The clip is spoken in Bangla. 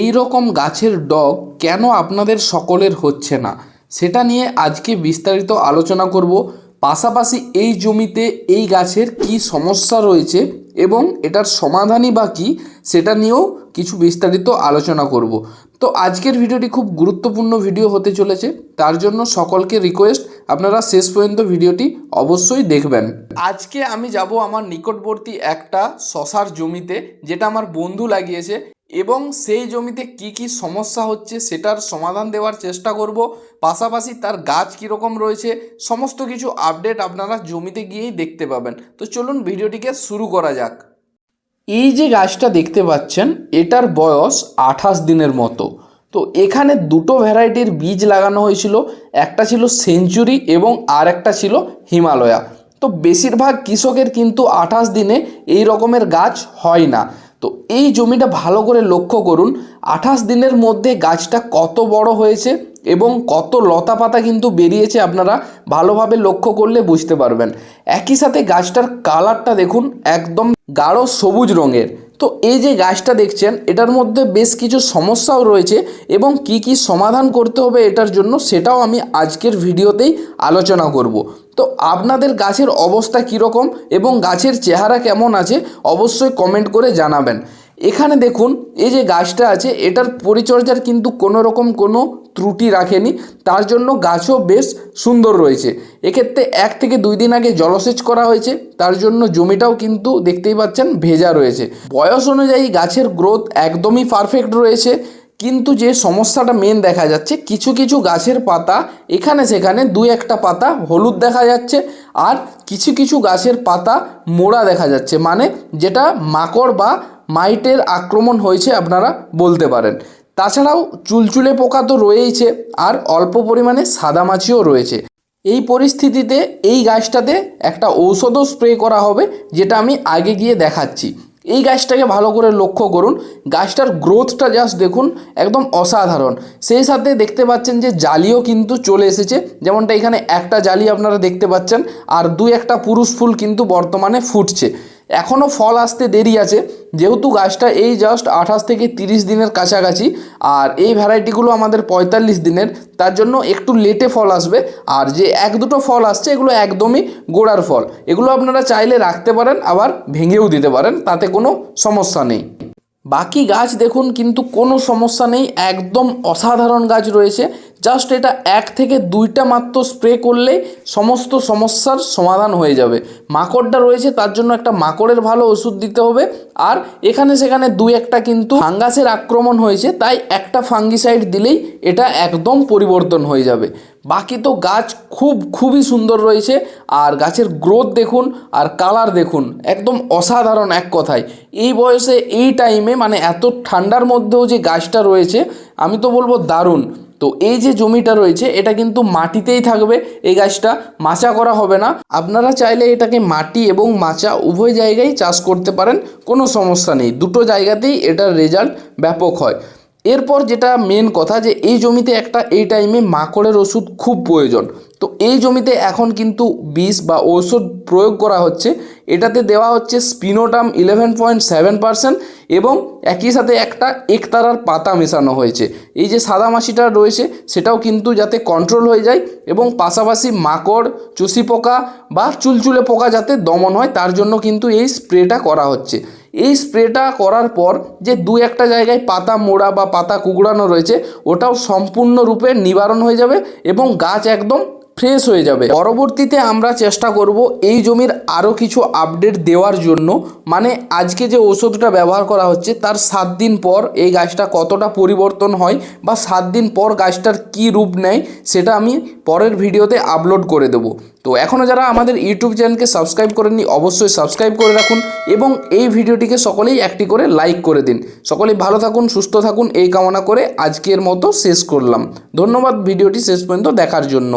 এই রকম গাছের ডগ কেন আপনাদের সকলের হচ্ছে না? সেটা নিয়ে আজকে বিস্তারিত আলোচনা করব। পাশাপাশি এই জমিতে এই গাছের কি সমস্যা রয়েছে এবং এটার সমাধানই বা কী, সেটা নিয়েও কিছু বিস্তারিত আলোচনা করব। তো আজকের ভিডিওটি খুব গুরুত্বপূর্ণ ভিডিও হতে চলেছে। তার জন্য সকলকে রিকোয়েস্ট আপনারা শেষ পর্যন্ত ভিডিওটি অবশ্যই দেখবেন। আজকে আমি যাব আমার নিকটবর্তী একটা শশার জমিতে, যেটা আমার বন্ধু লাগিয়েছে। এবং সেই জমিতে কি কি সমস্যা হচ্ছে সেটার সমাধান দেওয়ার চেষ্টা করব। পাশাপাশি তার গাছ কীরকম রয়েছে, সমস্ত কিছু আপডেট আপনারা জমিতে গিয়েই দেখতে পাবেন। তো চলুন ভিডিওটিকে শুরু করা যাক। এই যে গাছটা দেখতে পাচ্ছেন, এটার বয়স আঠাশ দিনের মতো। তো এখানে দুটো ভ্যারাইটির বীজ লাগানো হয়েছিল, একটা ছিল সেঞ্চুরি এবং আর একটা ছিল হিমালয়া। তো বেশিরভাগ কৃষকের কিন্তু আঠাশ দিনে এই রকমের গাছ হয় না। তো এই জমিটা ভালো করে লক্ষ্য করুন। আঠাশ দিনের মধ্যে গাছটা কত বড় হয়েছে? এবং কত লতা পাতা কিন্তু বেরিয়েছে আপনারা ভালোভাবে লক্ষ্য করলে বুঝতে পারবেন। একই সাথে গাছটার কালারটা দেখুন, একদম গাঢ় সবুজ রঙের। তো এই যে গাছটা দেখছেন, এটার মধ্যে বেশ কিছু সমস্যাও রয়েছে এবং কি কি সমাধান করতে হবে এটার জন্য সেটাও আমি আজকের ভিডিওতেই আলোচনা করব। তো আপনাদের গাছের অবস্থা কীরকম এবং গাছের চেহারা কেমন আছে অবশ্যই কমেন্ট করে জানাবেন। এখানে দেখুন, এই যে গাছটা আছে, এটার পরিচর্যার কিন্তু কোনো রকম কোনো ত্রুটি রাখেনি। তার জন্য গাছও বেশ সুন্দর রয়েছে। এক্ষেত্রে এক থেকে দুই দিন আগে জলসেচ করা হয়েছে। তার জন্য জমিটাও কিন্তু দেখতেই পাচ্ছেন ভেজা রয়েছে। বয়স অনুযায়ী গাছের গ্রোথ একদমই পারফেক্ট রয়েছে। কিন্তু যে সমস্যাটা মেন দেখা যাচ্ছে, কিছু কিছু গাছের পাতা এখানে সেখানে দুই একটা পাতা হলুদ দেখা যাচ্ছে আর কিছু কিছু গাছের পাতা মোড়া দেখা যাচ্ছে। মানে যেটা মাকড় বা মাইটের আক্রমণ হয়েছে আপনারা বলতে পারেন। তাছাড়াও চুলচুলে পোকা তো রয়েইছে আর অল্প পরিমাণে সাদামাছিও রয়েছে। এই পরিস্থিতিতে এই গাছটাতে একটা ঔষধও স্প্রে করা হবে, যেটা আমি আগে গিয়ে দেখাচ্ছি। এই গাছটাকে ভালো করে লক্ষ্য করুন। গাছটার গ্রোথটা জাস্ট দেখুন, একদম অসাধারণ। সেই সাথে দেখতে পাচ্ছেন যে জালিও কিন্তু চলে এসেছে। যেমনটা এখানে একটা জালি আপনারা দেখতে পাচ্ছেন, আর দুই একটা পুরুষ ফুল কিন্তু বর্তমানে ফুটছে। এখনও ফল আসতে দেরি আছে। যেহেতু গাছটা এই জাস্ট আঠাশ থেকে তিরিশ দিনের কাছাকাছি, আর এই ভ্যারাইটিগুলো আমাদের পঁয়তাল্লিশ দিনের, তার জন্য একটু লেটে ফল আসবে। আর যে এক দুটো ফল আসছে, এগুলো একদমই গোড়ার ফল। এগুলো আপনারা চাইলে রাখতে পারেন, আবার ভেঙেও দিতে পারেন, তাতে কোনো সমস্যা নেই। বাকি গাছ দেখুন, কিন্তু কোনো সমস্যা নেই। একদম অসাধারণ গাছ রয়েছে। জাস্ট এটা এক থেকে দুইটা মাত্র স্প্রে করলেই সমস্ত সমস্যার সমাধান হয়ে যাবে। মাকড়টা রয়েছে, তার জন্য একটা মাকড়ের ভালো ওষুধ দিতে হবে। আর এখানে সেখানে দুই একটা কিন্তু ফাঙ্গাসের আক্রমণ হয়েছে, তাই একটা ফাঙ্গিসাইড দিলেই এটা একদম পরিবর্তন হয়ে যাবে। বাকি তো গাছ খুব, খুবই সুন্দর রয়েছে, আর গাছের গ্রোথ দেখুন আর কালার দেখুন, একদম অসাধারণ এক কথায়। এই বয়সে এই টাইমে মানে এত ঠান্ডার মধ্যেও যে গাছটা রয়েছে, আমি তো বলব দারুণ। তো এই যে জমিটা রয়েছে, এটা কিন্তু মাটিতেই থাকবে। এই গাছটা মাচা করা হবে না। আপনারা চাইলে এটাকে মাটি এবং মাচা উভয় জায়গায় চাষ করতে পারেন, কোনো সমস্যা নেই। দুটো জায়গাতেই এটার রেজাল্ট ব্যাপক হয়। এরপর যেটা মেন কথা যে, এই জমিতে একটা, এই টাইমে মাকড়ের ওষুধ খুব প্রয়োজন। তো এই জমিতে এখন কিন্তু বিষ বা ঔষধ প্রয়োগ করা হচ্ছে। এটাতে দেওয়া হচ্ছে spinetoram eleven point seven percent এবং একই সাথে একটা একতারার পাতা মেশানো হয়েছে। এই যে সাদা মাছিটা রয়েছে, সেটাও কিন্তু যাতে কন্ট্রোল হয়ে যায় এবং পাশাপাশি মাকড়, চুষি পোকা বা চুলচুলে পোকা যাতে দমন হয়, তার জন্য কিন্তু এই স্প্রেটা করা হচ্ছে। এই স্প্রেটা করার পর যে দু একটা জায়গায় পাতা মোড়া বা পাতা কুকড়ানো রয়েছে, ওটাও সম্পূর্ণরূপে নিবারণ হয়ে যাবে এবং গাছ একদম ফ্রেশ হয়ে যাবে। পরবর্তীতে আমরা চেষ্টা করব এই জমির আরও কিছু আপডেট দেওয়ার জন্য। মানে আজকে যে ওষুধটা ব্যবহার করা হচ্ছে, তার সাত দিন পর এই গাছটা কতটা পরিবর্তন হয় বা সাত দিন পর গাছটার কি রূপ নেয়, সেটা আমি পরের ভিডিওতে আপলোড করে দেবো। তো এখনও যারা আমাদের ইউটিউব চ্যানেলকে সাবস্ক্রাইব করেননি, অবশ্যই সাবস্ক্রাইব করে রাখুন এবং এই ভিডিওটিকে সকলেই একটি করে লাইক করে দিন। সকলেই ভালো থাকুন, সুস্থ থাকুন, এই কামনা করে আজকের মতো শেষ করলাম। ধন্যবাদ, ভিডিওটি শেষ পর্যন্ত দেখার জন্য।